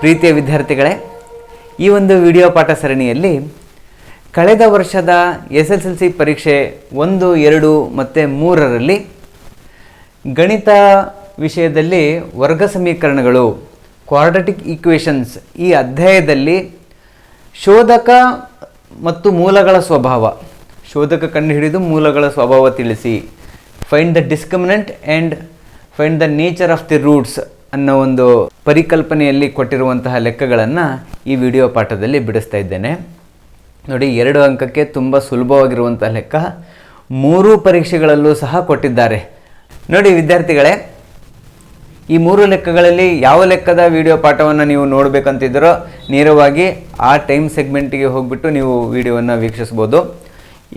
ಪ್ರೀತಿಯ ವಿದ್ಯಾರ್ಥಿಗಳೇ, ಈ ಒಂದು ವಿಡಿಯೋ ಪಾಠ ಸರಣಿಯಲ್ಲಿ ಕಳೆದ ವರ್ಷದ ಎಸ್ ಎಸ್ ಎಲ್ ಸಿ ಪರೀಕ್ಷೆ ಒಂದು, ಎರಡು ಮತ್ತು ಮೂರರಲ್ಲಿ ಗಣಿತ ವಿಷಯದಲ್ಲಿ ವರ್ಗ ಸಮೀಕರಣಗಳು ಕ್ವಾಡ್ರಟಿಕ್ ಈಕ್ವೇಷನ್ಸ್ ಈ ಅಧ್ಯಾಯದಲ್ಲಿ ಶೋಧಕ ಮತ್ತು ಮೂಲಗಳ ಸ್ವಭಾವ, ಶೋಧಕ ಕಂಡುಹಿಡಿದು ಮೂಲಗಳ ಸ್ವಭಾವ ತಿಳಿಸಿ find the discriminant and find the nature of the roots ಅನ್ನೋ ಒಂದು ಪರಿಕಲ್ಪನೆಯಲ್ಲಿ ಕೊಟ್ಟಿರುವಂತಹ ಲೆಕ್ಕಗಳನ್ನು ಈ ವಿಡಿಯೋ ಪಾಠದಲ್ಲಿ ಬಿಡಿಸ್ತಾ ಇದ್ದೇನೆ. ನೋಡಿ, ಎರಡು ಅಂಕಕ್ಕೆ ತುಂಬ ಸುಲಭವಾಗಿರುವಂಥ ಲೆಕ್ಕ. ಮೂರು ಪರೀಕ್ಷೆಗಳಲ್ಲೂ ಸಹ ಕೊಟ್ಟಿದ್ದಾರೆ. ನೋಡಿ, ವಿದ್ಯಾರ್ಥಿಗಳೇ, ಈ ಮೂರು ಲೆಕ್ಕಗಳಲ್ಲಿ ಯಾವ ಲೆಕ್ಕದ ವಿಡಿಯೋ ಪಾಠವನ್ನು ನೀವು ನೋಡಬೇಕಂತಿದ್ದರೋ ನೇರವಾಗಿ ಆ ಟೈಮ್ ಸೆಗ್ಮೆಂಟಿಗೆ ಹೋಗ್ಬಿಟ್ಟು ನೀವು ವಿಡಿಯೋವನ್ನು ವೀಕ್ಷಿಸ್ಬೋದು.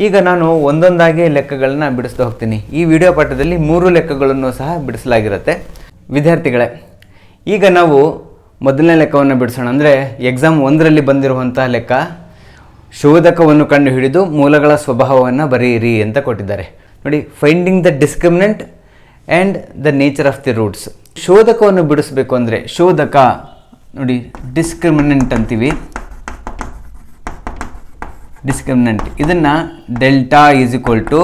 ಈಗ ನಾನು ಒಂದೊಂದಾಗಿ ಲೆಕ್ಕಗಳನ್ನ ಬಿಡಿಸ್ತಾ ಹೋಗ್ತೀನಿ. ಈ ವಿಡಿಯೋ ಪಾಠದಲ್ಲಿ ಮೂರು ಲೆಕ್ಕಗಳನ್ನು ಸಹ ಬಿಡಿಸಲಾಗಿರುತ್ತೆ. ವಿದ್ಯಾರ್ಥಿಗಳೇ, ಈಗ ನಾವು ಮೊದಲನೇ ಲೆಕ್ಕವನ್ನು ಬಿಡಿಸೋಣ. ಅಂದರೆ ಎಕ್ಸಾಮ್ ಒಂದರಲ್ಲಿ ಬಂದಿರುವಂತಹ ಲೆಕ್ಕ, ಶೋಧಕವನ್ನು ಕಂಡುಹಿಡಿದು ಮೂಲಗಳ ಸ್ವಭಾವವನ್ನು ಬರೆಯಿರಿ ಅಂತ ಕೊಟ್ಟಿದ್ದಾರೆ. ನೋಡಿ finding the discriminant and the nature of the roots ಶೋಧಕವನ್ನು ಬಿಡಿಸ್ಬೇಕು ಅಂದರೆ ಶೋಧಕ, ನೋಡಿ ಡಿಸ್ಕ್ರಿಮಿನೆಂಟ್ ಅಂತೀವಿ. ಡಿಸ್ಕ್ರಿಮಿನೆಂಟ್ ಇದನ್ನು delta is equal to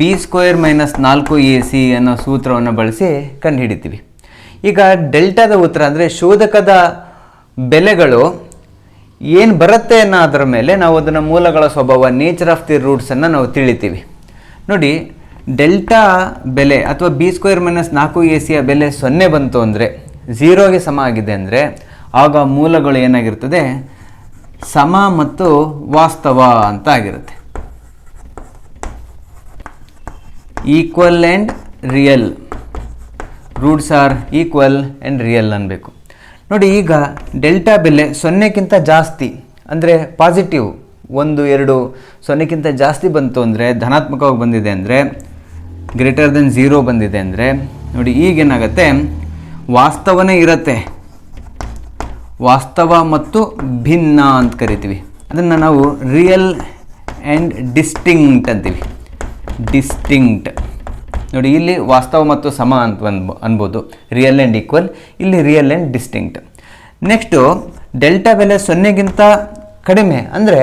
B square minus ನಾಲ್ಕು ಎ ಸಿ ಅನ್ನೋ ಸೂತ್ರವನ್ನು ಬಳಸಿ ಕಂಡುಹಿಡಿತೀವಿ. ಈಗ ಡೆಲ್ಟಾದ ಉತ್ತರ ಅಂದರೆ ಶೋಧಕದ ಬೆಲೆಗಳು ಏನು ಬರುತ್ತೆ ಅನ್ನೋದರ ಮೇಲೆ ನಾವು ಅದನ್ನು ಮೂಲಗಳ ಸ್ವಭಾವ ನೇಚರ್ ಆಫ್ ದಿ ರೂಟ್ಸನ್ನು ನಾವು ತಿಳಿತೀವಿ. ನೋಡಿ, ಡೆಲ್ಟಾ ಬೆಲೆ ಅಥವಾ ಬಿ ಸ್ಕ್ವೇರ್ ಮೈನಸ್ ನಾಲ್ಕು ಎ ಸಿಯ ಬೆಲೆ ಸೊನ್ನೆ ಬಂತು ಅಂದರೆ ಝೀರೋಗೆ ಸಮ ಆಗಿದೆ ಅಂದರೆ, ಆಗ ಮೂಲಗಳು ಏನಾಗಿರ್ತದೆ? ಸಮ ಮತ್ತು ವಾಸ್ತವ ಅಂತ ಆಗಿರುತ್ತೆ. Equal and real roots are equal and real ಅನ್ನಬೇಕು ನೋಡಿ ಈಗ ಡೆಲ್ಟಾ ಬೆಲೆ ಸೊನ್ನೆಕ್ಕಿಂತ ಜಾಸ್ತಿ, ಅಂದರೆ ಪಾಸಿಟಿವ್ ಒಂದು ಎರಡು ಸೊನ್ನೆಕ್ಕಿಂತ ಜಾಸ್ತಿ ಬಂತು ಅಂದರೆ, ಧನಾತ್ಮಕವಾಗಿ ಬಂದಿದೆ ಅಂದರೆ, ಗ್ರೇಟರ್ ದೆನ್ ಝೀರೋ ಬಂದಿದೆ ಅಂದರೆ, ನೋಡಿ ಈಗೇನಾಗತ್ತೆ ವಾಸ್ತವನೇ ಇರತ್ತೆ. ವಾಸ್ತವ ಮತ್ತು ಭಿನ್ನ ಅಂತ ಕರಿತೀವಿ. ಅದನ್ನು ನಾವು ರಿಯಲ್ ಆ್ಯಂಡ್ ಡಿಸ್ಟಿಂಕ್ಟ್ ಅಂತೀವಿ. ಡಿಸ್ಟಿಂಕ್ಟ್. ನೋಡಿ, ಇಲ್ಲಿ ವಾಸ್ತವ ಮತ್ತು ಸಮ ಅಂತ ಅನ್ಬೋ ಅನ್ಬೋದು. ರಿಯಲ್ ಆ್ಯಂಡ್ ಈಕ್ವಲ್ ಇಲ್ಲಿ real and distinct next delta ಬೆಲೆ ಸೊನ್ನೆಗಿಂತ ಕಡಿಮೆ, ಅಂದರೆ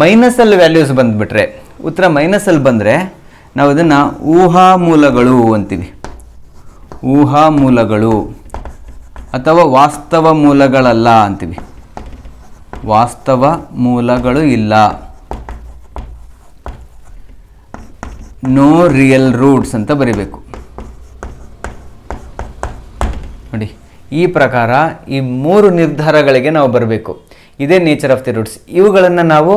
ಮೈನಸಲ್ಲಿ ವ್ಯಾಲ್ಯೂಸ್ ಬಂದುಬಿಟ್ರೆ, ಉತ್ತರ ಮೈನಸಲ್ಲಿ ಬಂದರೆ ನಾವು ಇದನ್ನು ಊಹಾ ಮೂಲಗಳು ಅಂತೀವಿ. ಊಹಾ ಮೂಲಗಳು ಅಥವಾ ವಾಸ್ತವ ಮೂಲಗಳಲ್ಲ ಅಂತೀವಿ. ವಾಸ್ತವ ಮೂಲಗಳು ಇಲ್ಲ. ನೋ ರಿಯಲ್ ರೂಟ್ಸ್ ಅಂತ ಬರೀಬೇಕು. ನೋಡಿ, ಈ ಪ್ರಕಾರ ಈ ಮೂರು ನಿರ್ಧಾರಗಳಿಗೆ ನಾವು ಬರಬೇಕು. ಇದೇ ನೇಚರ್ ಆಫ್ ದಿ ರೂಟ್ಸ್ ಇವುಗಳನ್ನು ನಾವು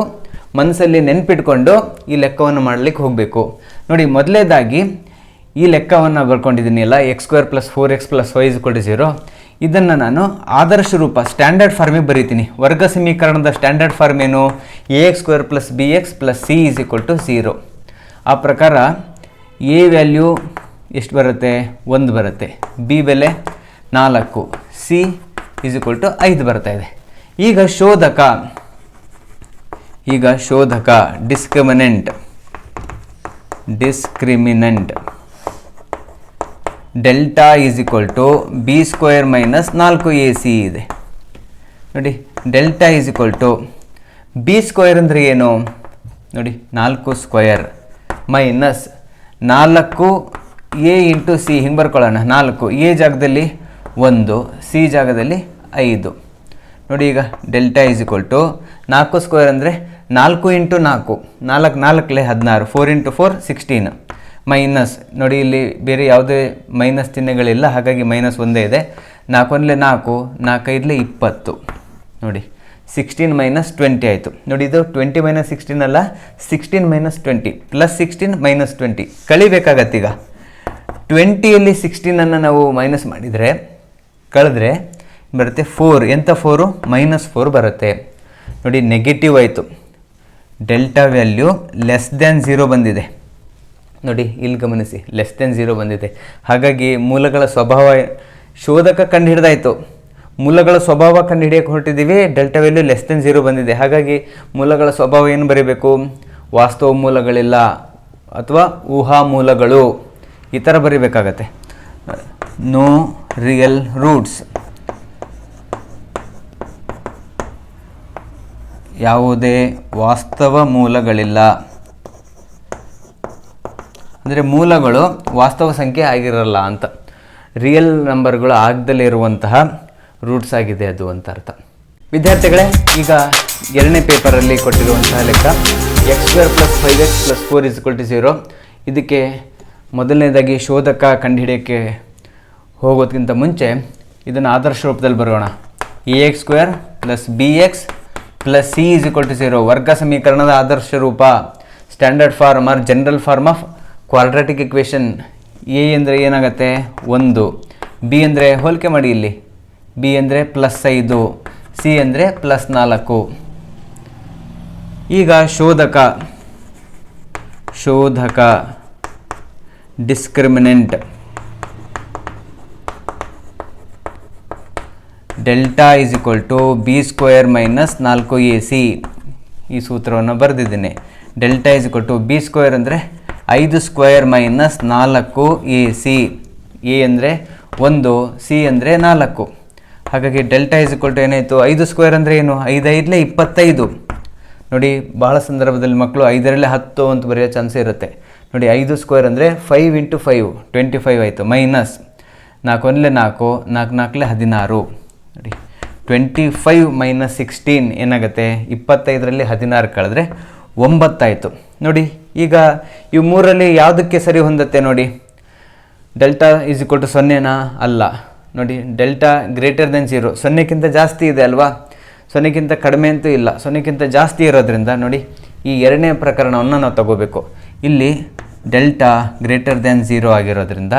ಮನಸ್ಸಲ್ಲಿ ನೆನ್ಪಿಟ್ಕೊಂಡು ಈ ಲೆಕ್ಕವನ್ನು ಮಾಡಲಿಕ್ಕೆ ಹೋಗಬೇಕು. ನೋಡಿ, ಮೊದಲೇದಾಗಿ ಈ ಲೆಕ್ಕವನ್ನು ಬರ್ಕೊಂಡಿದ್ದೀನಿ ಅಲ್ಲ X square plus four X plus Y is to zero ಇದನ್ನು ನಾನು ಆದರ್ಶ ರೂಪ ಸ್ಟ್ಯಾಂಡರ್ಡ್ ಫಾರ್ಮಿಗೆ ಬರೀತೀನಿ. ವರ್ಗ ಸಮೀಕರಣದ ಸ್ಟ್ಯಾಂಡರ್ಡ್ ಫಾರ್ಮ್ ಏನು? A X square plus B X plus C is equal to zero ಆ ಪ್ರಕಾರ ಎ ವ್ಯಾಲ್ಯೂ ಎಷ್ಟು ಬರುತ್ತೆ? ಒಂದು ಬರುತ್ತೆ. ಬಿ ಬೆಲೆ ನಾಲ್ಕು. ಸಿ ಈಸ್ ಈಕ್ವಲ್ ಟು ಐದು ಬರ್ತಾ ಇದೆ. ಈಗ ಶೋಧಕ. ಈಗ ಶೋಧಕ. Discriminant discriminant delta is equal to B square minus ನಾಲ್ಕು ಎ ಸಿ ಇದೆ. ನೋಡಿ delta is equal to B square ಅಂದರೆ ಏನು? ನೋಡಿ, ನಾಲ್ಕು ಸ್ಕ್ವಯರ್ ಮೈನಸ್ ನಾಲ್ಕು ಎ ಇಂಟು ಸಿ, ಹಿಂಗೆ ಬರ್ಕೊಳ್ಳೋಣ. ನಾಲ್ಕು, ಎ ಜಾಗದಲ್ಲಿ ಒಂದು, ಸಿ ಜಾಗದಲ್ಲಿ ಐದು. ನೋಡಿ ಈಗ, ಡೆಲ್ಟಾ ಈಸ್ ಈಕ್ವಲ್ ಟು ನಾಲ್ಕು ಸ್ಕ್ವೇರ್ ಅಂದರೆ ನಾಲ್ಕು ಇಂಟು ನಾಲ್ಕು. ನಾಲ್ಕು, ನಾಲ್ಕಲೇ ಹದಿನಾರು. Four into four sixteen minus, ನೋಡಿ ಇಲ್ಲಿ ಬೇರೆ ಯಾವುದೇ ಮೈನಸ್ ಚಿಹ್ನೆಗಳಿಲ್ಲ, ಹಾಗಾಗಿ ಮೈನಸ್ ಒಂದೇ ಇದೆ. ನಾಲ್ಕೊಂದಲೇ ನಾಲ್ಕು, ನಾಲ್ಕೈದಲೇ ಇಪ್ಪತ್ತು. ನೋಡಿ. ಸಿಕ್ಸ್ಟೀನ್ ಮೈನಸ್ ಟ್ವೆಂಟಿ ಆಯಿತು. ನೋಡಿ ಇದು ಟ್ವೆಂಟಿ ಮೈನಸ್ ಸಿಕ್ಸ್ಟೀನ್ ಅಲ್ಲ sixteen minus twenty plus sixteen minus twenty ಕಳಿಬೇಕಾಗತ್ತೀಗ ಟ್ವೆಂಟಿಯಲ್ಲಿ ಸಿಕ್ಸ್ಟೀನನ್ನು ನಾವು ಮೈನಸ್ ಮಾಡಿದರೆ, ಕಳೆದ್ರೆ ಬರುತ್ತೆ ಫೋರ್ ಎಂಥ ಫೋರು ಮೈನಸ್ ಫೋರ್ ಬರುತ್ತೆ. ನೋಡಿ ನೆಗೆಟಿವ್ ಆಯಿತು. Delta value less than zero ಬಂದಿದೆ. ನೋಡಿ ಇಲ್ಲಿ ಗಮನಿಸಿ ಲೆಸ್ ದ್ಯಾನ್ ಝೀರೋ ಬಂದಿದೆ. ಹಾಗಾಗಿ ಮೂಲಗಳ ಸ್ವಭಾವ ಶೋಧಕ ಕಂಡುಹಿಡ್ದಾಯ್ತು ಮೂಲಗಳ ಸ್ವಭಾವ ಕಂಡು ಹಿಡಿಯಕ್ಕೆ ಹೊರಟಿದ್ದೀವಿ. Delta value less than zero ಬಂದಿದೆ. ಹಾಗಾಗಿ ಮೂಲಗಳ ಸ್ವಭಾವ ಏನು ಬರೀಬೇಕು? ವಾಸ್ತವ ಮೂಲಗಳಿಲ್ಲ ಅಥವಾ ಊಹಾ ಮೂಲಗಳು ಈ ಥರ ಬರೀಬೇಕಾಗತ್ತೆ. No real roots. ಯಾವುದೇ ವಾಸ್ತವ ಮೂಲಗಳಿಲ್ಲ. ಅಂದರೆ ಮೂಲಗಳು ವಾಸ್ತವ ಸಂಖ್ಯೆ ಆಗಿರಲ್ಲ ಅಂತ. ರಿಯಲ್ ನಂಬರ್ಗಳು ಆಗದಲ್ಲಿರುವಂತಹ ರೂಟ್ಸ್ ಆಗಿದೆ ಅದು ಅಂತ ಅರ್ಥ. ವಿದ್ಯಾರ್ಥಿಗಳೇ, ಈಗ ಎರಡನೇ ಪೇಪರಲ್ಲಿ ಕೊಟ್ಟಿರುವಂತಹ ಲೆಕ್ಕ X square plus five X plus four is to zero ಇದಕ್ಕೆ ಮೊದಲನೇದಾಗಿ ಶೋಧಕ ಕಂಡುಹಿಡಿಯೋಕ್ಕೆ ಹೋಗೋದಕ್ಕಿಂತ ಮುಂಚೆ ಇದನ್ನು ಆದರ್ಶ ರೂಪದಲ್ಲಿ ಬರೋಣ. A X square plus B X plus C is equal to zero ವರ್ಗ ಸಮೀಕರಣದ ಆದರ್ಶ ರೂಪ. Standard form or general form of quadratic equation A ಅಂದರೆ ಏನಾಗುತ್ತೆ? ಒಂದು. ಬಿ ಅಂದರೆ ಹೋಲಿಕೆ ಮಾಡಿ ಇಲ್ಲಿ. ಬಿ ಅಂದರೆ ಪ್ಲಸ್ ಐದು, ಸಿ ಅಂದರೆ ಪ್ಲಸ್ ನಾಲ್ಕು. ಈಗ ಶೋಧಕ ಶೋಧಕ, discriminant. Delta is equal to B square minus ನಾಲ್ಕು ಎ ಸಿ. ಈ ಸೂತ್ರವನ್ನು ಬರೆದಿದ್ದೀನಿ. Delta is equal to B square ಅಂದರೆ ಐದು ಸ್ಕ್ವೇರ್ ಮೈನಸ್ ನಾಲ್ಕು ಎ ಸಿ. ಎ ಅಂದರೆ ಒಂದು, ಸಿ ಅಂದರೆ ನಾಲ್ಕು. ಹಾಗಾಗಿ ಡೆಲ್ಟಾ ಇಸ್ ಇಕ್ವಲ್ ಟು ಏನಾಯಿತು? ಐದು ಸ್ಕ್ವೇರ್ ಅಂದರೆ ಏನು? ಐದೈದಲೇ ಇಪ್ಪತ್ತೈದು. ನೋಡಿ ಭಾಳ ಸಂದರ್ಭದಲ್ಲಿ ಮಕ್ಕಳು ಐದರಲ್ಲೇ ಹತ್ತು ಅಂತ ಬರೆಯೋ ಚಾನ್ಸ್ ಇರುತ್ತೆ. ನೋಡಿ, ಐದು ಸ್ಕ್ವೇರ್ ಅಂದರೆ five into five twenty five ಆಯಿತು. ಮೈನಸ್ ನಾಲ್ಕು ಒಂದಲೇ ನಾಲ್ಕು ನಾಲ್ಕು ನಾಲ್ಕಲೇ ಹದಿನಾರು. ನೋಡಿ ಟ್ವೆಂಟಿ ಫೈವ್ ಮೈನಸ್ ಸಿಕ್ಸ್ಟೀನ್ ಏನಾಗುತ್ತೆ? ಇಪ್ಪತ್ತೈದರಲ್ಲಿ ಹದಿನಾರು ಕಳೆದ್ರೆ ಒಂಬತ್ತಾಯಿತು. ನೋಡಿ, ಈಗ ಇವು ಮೂರಲ್ಲಿ ಯಾವುದಕ್ಕೆ ಸರಿ ಹೊಂದುತ್ತೆ ನೋಡಿ? ಡೆಲ್ಟಾ ಈಸ್ ಇಕ್ವಲ್ ಟು ಸೊನ್ನೆನಾ? ಅಲ್ಲ. ನೋಡಿ ಡೆಲ್ಟಾ ಗ್ರೇಟರ್ ದೆನ್ ಜೀರೋ ಸೊನ್ನೆಕ್ಕಿಂತ ಜಾಸ್ತಿ ಇದೆ ಅಲ್ವಾ? ಸೊನ್ನೆಕ್ಕಿಂತ ಕಡಿಮೆ ಅಂತೂ ಇಲ್ಲ. ಸೊನ್ನೆಕ್ಕಿಂತ ಜಾಸ್ತಿ ಇರೋದ್ರಿಂದ ನೋಡಿ, ಈ ಎರಡನೇ ಪ್ರಕರಣವನ್ನು ನಾವು ತಗೋಬೇಕು. ಇಲ್ಲಿ ಡೆಲ್ಟಾ ಗ್ರೇಟರ್ ದೆನ್ ಜೀರೋ ಆಗಿರೋದ್ರಿಂದ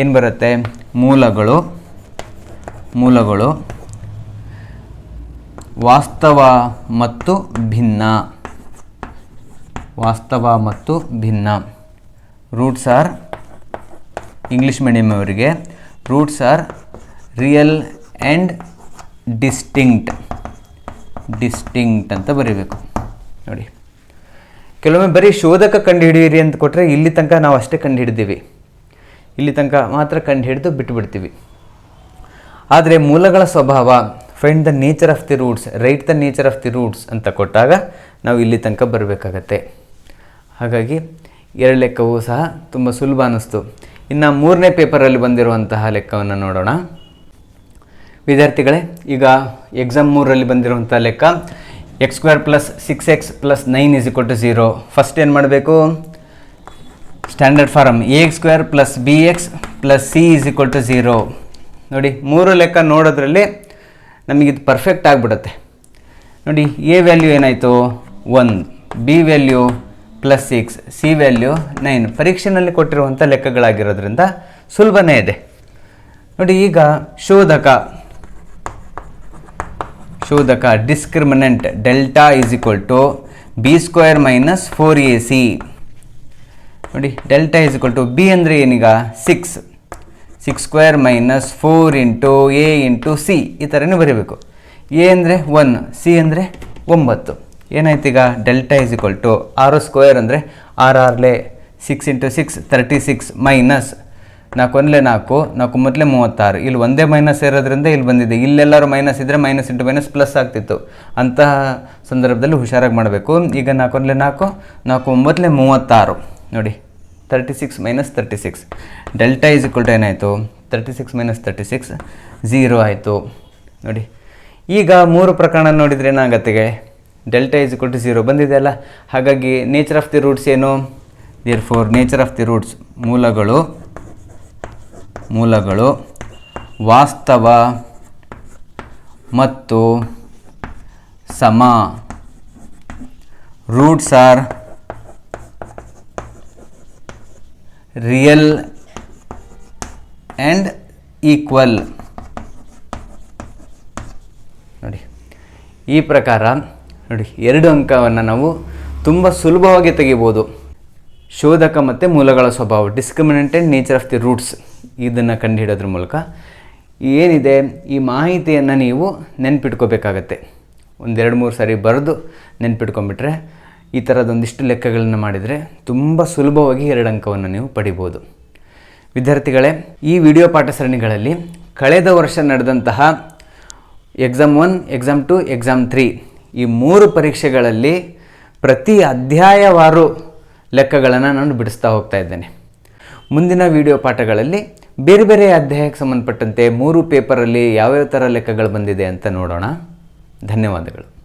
ಏನು ಬರುತ್ತೆ? ಮೂಲಗಳು ಮೂಲಗಳು ವಾಸ್ತವ ಮತ್ತು ಭಿನ್ನ. ವಾಸ್ತವ ಮತ್ತು ಭಿನ್ನ. ರೂಟ್ಸ್ ಆರ್ ಇಂಗ್ಲೀಷ್ ಮೀಡಿಯಮ್ ಅವರಿಗೆ. Roots are real and distinct. Distinct ಅಂತ ಬರೀಬೇಕು. ನೋಡಿ. ಕೆಲವೊಮ್ಮೆ ಬರೀ ಶೋಧಕ ಕಂಡುಹಿಡಿಯಿರಿ ಅಂತ ಕೊಟ್ಟರೆ ಇಲ್ಲಿ ತನಕ ನಾವು ಅಷ್ಟೇ ಕಂಡುಹಿಡಿದೀವಿ ಇಲ್ಲಿ ತನಕ ಮಾತ್ರ ಕಂಡುಹಿಡಿದು ಬಿಟ್ಟುಬಿಡ್ತೀವಿ ಆದರೆ ಮೂಲಗಳ ಸ್ವಭಾವ find the nature of the roots right the nature of the roots ಅಂತ ಕೊಟ್ಟಾಗ ನಾವು ಇಲ್ಲಿ ತನಕ ಬರಬೇಕಾಗತ್ತೆ. ಹಾಗಾಗಿ ಎರಡು ಲೆಕ್ಕವೂ ಸಹ ತುಂಬ ಸುಲಭ ಅನ್ನಿಸ್ತು ಇನ್ನು ಮೂರನೇ ಪೇಪರಲ್ಲಿ ಬಂದಿರುವಂತಹ ಲೆಕ್ಕವನ್ನು ನೋಡೋಣ. ವಿದ್ಯಾರ್ಥಿಗಳೇ, ಈಗ ಎಕ್ಸಾಮ್ ಮೂರರಲ್ಲಿ ಬಂದಿರುವಂಥ ಲೆಕ್ಕ X square plus six X plus nine is equal to zero first ಏನು ಮಾಡಬೇಕು? Standard form A X square plus B X plus C is equal to zero ನೋಡಿ, ಮೂರು ಲೆಕ್ಕ ನೋಡೋದ್ರಲ್ಲಿ ನಮಗಿದು ಪರ್ಫೆಕ್ಟ್ ಆಗಿಬಿಡುತ್ತೆ. ನೋಡಿ ಎ ವ್ಯಾಲ್ಯೂ ಏನಾಯಿತು? ಒಂದು B value plus six C value nine ಪರೀಕ್ಷೆನಲ್ಲಿ ಕೊಟ್ಟಿರುವಂಥ ಲೆಕ್ಕಗಳಾಗಿರೋದ್ರಿಂದ ಸುಲಭನೇ ಇದೆ. ನೋಡಿ, ಈಗ ಶೋಧಕ. ಶೋಧಕ discriminant delta is equal to B square minus four A C ನೋಡಿ delta is equal to B ಅಂದರೆ ಏನೀಗ? Six six square minus four into A into C ಈ ಥರನೇ ಬರೀಬೇಕು. ಎ ಅಂದರೆ ಒನ್ ಸಿ ಅಂದರೆ ಒಂಬತ್ತು. ಏನಾಯ್ತು ಈಗ? ಡೆಲ್ಟಾ ಈಸ್ ಈಕ್ವಲ್ ಟು ಆರು ಸ್ಕ್ವೇರ್ ಅಂದರೆ ಆರು Harley six into six thirty six minus ನಾಲ್ಕು ಒಂದಲೇ ನಾಲ್ಕು ನಾಲ್ಕು ಮೊದಲೇ ಮೂವತ್ತಾರು. ಇಲ್ಲಿ ಒಂದೇ ಮೈನಸ್ ಇರೋದ್ರಿಂದ ಇಲ್ಲಿ ಬಂದಿದೆ. ಇಲ್ಲೆಲ್ಲರೂ ಮೈನಸ್ ಇದ್ದರೆ ಮೈನಸ್ ಇಂಟು ಮೈನಸ್ ಪ್ಲಸ್ ಆಗ್ತಿತ್ತು. ಅಂತಹ ಸಂದರ್ಭದಲ್ಲಿ ಹುಷಾರಾಗಿ ಮಾಡಬೇಕು. ಈಗ ನಾಲ್ಕು ಒಂದಲೇ ನಾಲ್ಕು ನಾಲ್ಕು ಒಂಬತ್ತಲೇ ಮೂವತ್ತಾರು. ನೋಡಿ thirty six minus thirty six delta is equal to ಏನಾಯಿತು? Thirty six minus thirty six zero ಆಯಿತು. ನೋಡಿ, ಈಗ ಮೂರು ಪ್ರಕರಣ ನೋಡಿದರೆ ಏನಾಗತ್ತೆ delta is equal to zero ಬಂದಿದೆಯಲ್ಲ ಹಾಗಾಗಿ ನೇಚರ್ ಆಫ್ ದಿ ರೂಟ್ಸ್ ಏನು? Therefore nature of the roots ಮೂಲಗಳು ಮೂಲಗಳು ವಾಸ್ತವ ಮತ್ತು ಸಮ. Roots are real and equal ನೋಡಿ. ಈ ಪ್ರಕಾರ ನೋಡಿ, ಎರಡು ಅಂಕವನ್ನು ನಾವು ತುಂಬ ಸುಲಭವಾಗಿ ತೆಗಿಬೋದು. ಶೋಧಕ ಮತ್ತು ಮೂಲಗಳ ಸ್ವಭಾವ discriminant and nature of the roots ಇದನ್ನು ಕಂಡುಹಿಡೋದ್ರ ಮೂಲಕ ಏನಿದೆ, ಈ ಮಾಹಿತಿಯನ್ನು ನೀವು ನೆನ್ಪಿಟ್ಕೋಬೇಕಾಗತ್ತೆ. ಒಂದೆರಡು ಮೂರು ಸಾರಿ ಬರೆದು ನೆನ್ಪಿಟ್ಕೊಂಡ್ಬಿಟ್ರೆ ಈ ಥರದೊಂದಿಷ್ಟು ಲೆಕ್ಕಗಳನ್ನು ಮಾಡಿದರೆ ತುಂಬ ಸುಲಭವಾಗಿ ಎರಡು ಅಂಕವನ್ನು ನೀವು ಪಡಿಬೋದು. ವಿದ್ಯಾರ್ಥಿಗಳೇ, ಈ ವಿಡಿಯೋ ಪಾಠ ಸರಣಿಗಳಲ್ಲಿ ಕಳೆದ ವರ್ಷ ನಡೆದಂತಹ exam one exam two exam three ಈ ಮೂರು ಪರೀಕ್ಷೆಗಳಲ್ಲಿ ಪ್ರತಿ ಅಧ್ಯಾಯವಾರು ಲೆಕ್ಕಗಳನ್ನು ನಾನು ಬಿಡಿಸ್ತಾ ಹೋಗ್ತಾ ಇದ್ದೇನೆ. ಮುಂದಿನ ವಿಡಿಯೋ ಪಾಠಗಳಲ್ಲಿ ಬೇರೆ ಬೇರೆ ಅಧ್ಯಾಯಕ್ಕೆ ಸಂಬಂಧಪಟ್ಟಂತೆ ಮೂರು ಪೇಪರಲ್ಲಿ ಯಾವ್ಯಾವ ಥರ ಲೆಕ್ಕಗಳು ಬಂದಿದೆ ಅಂತ ನೋಡೋಣ. ಧನ್ಯವಾದಗಳು.